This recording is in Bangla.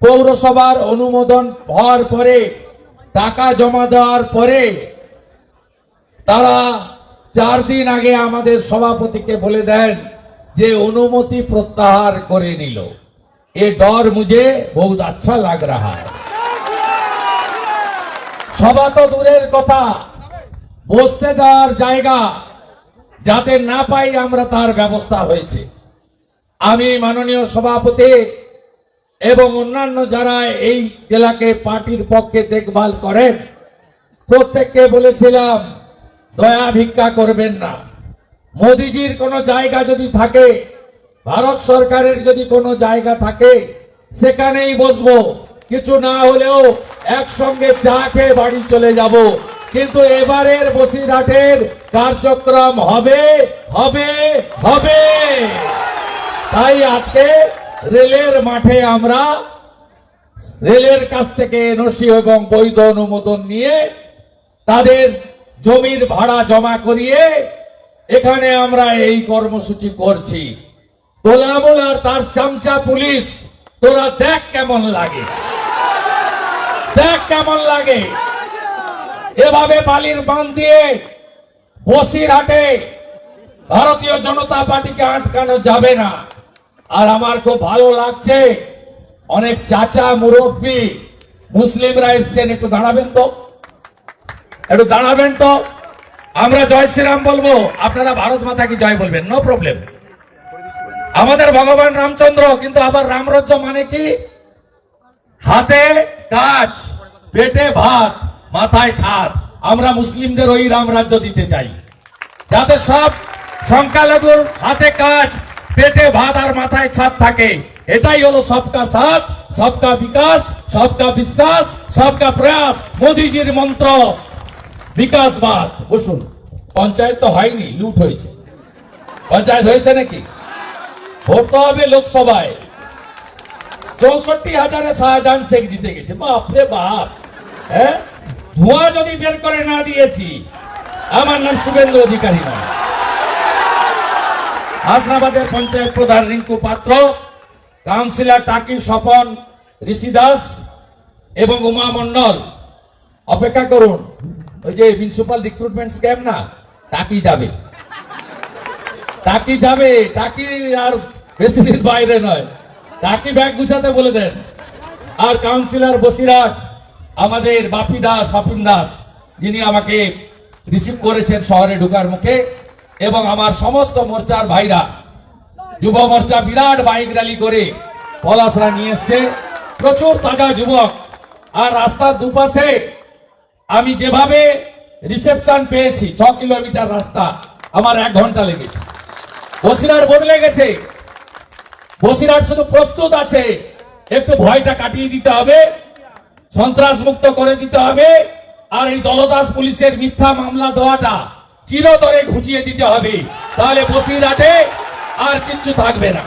পৌরসভার অনুমোদন হওয়ার পরে, টাকা জমা দেওয়ার পরে, তারা চার দিন আগে আমাদের সভাপতিকে বলে দেন যে অনুমতি প্রত্যাহার করে নিল। এ ডর মুঝে বহুত আচ্ছা লাগ রাহা। সভা তো দূরের কথা। বসতে দেওয়ার জায়গা যাতে না পাই আমরা তার ব্যবস্থা হয়েছে। আমি মাননীয় সভাপতি এবং অন্যান্য যারা এই জেলাকে পার্টির পক্ষে দেখভাল করেন, প্রত্যেককে বলেছিলাম, দয়া ভিক্ষা করবেন না। মোদিজির কোনো জায়গা যদি থাকে, ভারত সরকারের যদি কোনো জায়গা থাকে, সেখানেই বসবো। কিছু না হলেও একসঙ্গে চা খেয়ে বাড়ি চলে যাব। কিন্তু এবারের বসিরহাটের কার্যক্রম হবে হবে হবে। তাই আজকে রেলের মাঠে আমরা রেলের কাছ থেকে এনওসি এবং বৈধ অনুমোদন নিয়ে তাদের জমির ভাড়া জমা করিয়ে এখানে আমরা এই কর্মসূচি করছি। তোলামুল আর তার চামচা পুলিশ, তোরা দেখ কেমন লাগে। দেখ কেমন লাগে। এভাবে বালির বাঁধ দিয়ে বসিরহাটে ভারতীয় জনতা পার্টিকে আটকানো যাবে না। আর আমার খুব ভালো লাগছে। অনেক চাচা, মুরব্বী, মুসলিমরা এসছেন, একটু দাঁড়াবেন তো? একটু দাঁড়াবেন তো? আমরা জয় শ্রীরাম বলব। আপনারা ভারত মাতা কি জয় বলবেন? নো প্রবলেম আমাদের ভগবান রামচন্দ্র, কিন্তু আবার রামরাজ্য মানে কি? হাতে কাজ, পেটে ভাত, মাথায় ছাদ। আমরা মুসলিমদের ওই রামরাজ্য দিতে চাই। যাতে সব সংখ্যালঘুর হাতে কাজ পেটে ভাত আর মাথায় ছাদ থাকে। এটাই হলো সবকা সাথ, সবকা বিকাশ, সবকা বিশ্বাস, সবকা প্রয়াস। মোদিজির মন্ত্র বিকাশবাদ বসুন, পঞ্চায়েত তো হয়নি, লুট হয়েছে। পঞ্চায়েত হয়েছে নাকি? ভোট হবে লোকসভায়। চৌষট্টি হাজারে শাহজাহান শেখ জিতে গেছে। বাপরে বাপ। হ্যাঁ? ধোঁয়া যদি বের করে না দিয়েছি, আমার নাম শুভেন্দু অধিকারী নয়। হাসনাবাদের পঞ্চায়েত প্রধান রিঙ্কু পাত্র, কাউন্সিলর টাকি স্বপন ঋষি দাস এবং উমা মন্ডল অপেক্ষা করুন, ওই যে মিউনিসিপাল রিক্রুটমেন্ট স্ক্যাম না, টাকি যাবে। টাকি যাবে, টাকি আর বেশি দিন বাইরে নয়। টাকি ব্যাগ গুছাতে বলে দেন। আর কাউন্সিলর বসিরাট আমাদের বাপি দাস, বাপিন দাস, যিনি আমাকে রিসিভ করেছেন শহরে ঢোকার মুখে এবং আমার সমস্ত মোর্চার ভাইরা, যুব মোর্চা বিরাট বাইক র্যালি করে পলাশরা নিয়ে এসছে। প্রচুর তাজা যুবক। আর রাস্তার দুপাশে আমি যেভাবে রিসেপশন পেয়েছি, ছ কিলোমিটার রাস্তা, আমার এক ঘণ্টা লেগেছে। বসিরার বদলে গেছে বসিরার শুধু প্রস্তুত আছে। একটু ভয়টা কাটিয়ে দিতে হবে, সন্ত্রাস মুক্ত করে দিতে হবে। আর এই দলদাস পুলিশের মিথ্যা মামলা দেওয়াটা চিরতরে ঘুচিয়ে দিতে হবে। তাহলে বসিরহাটে আর কিচ্ছু থাকবে না।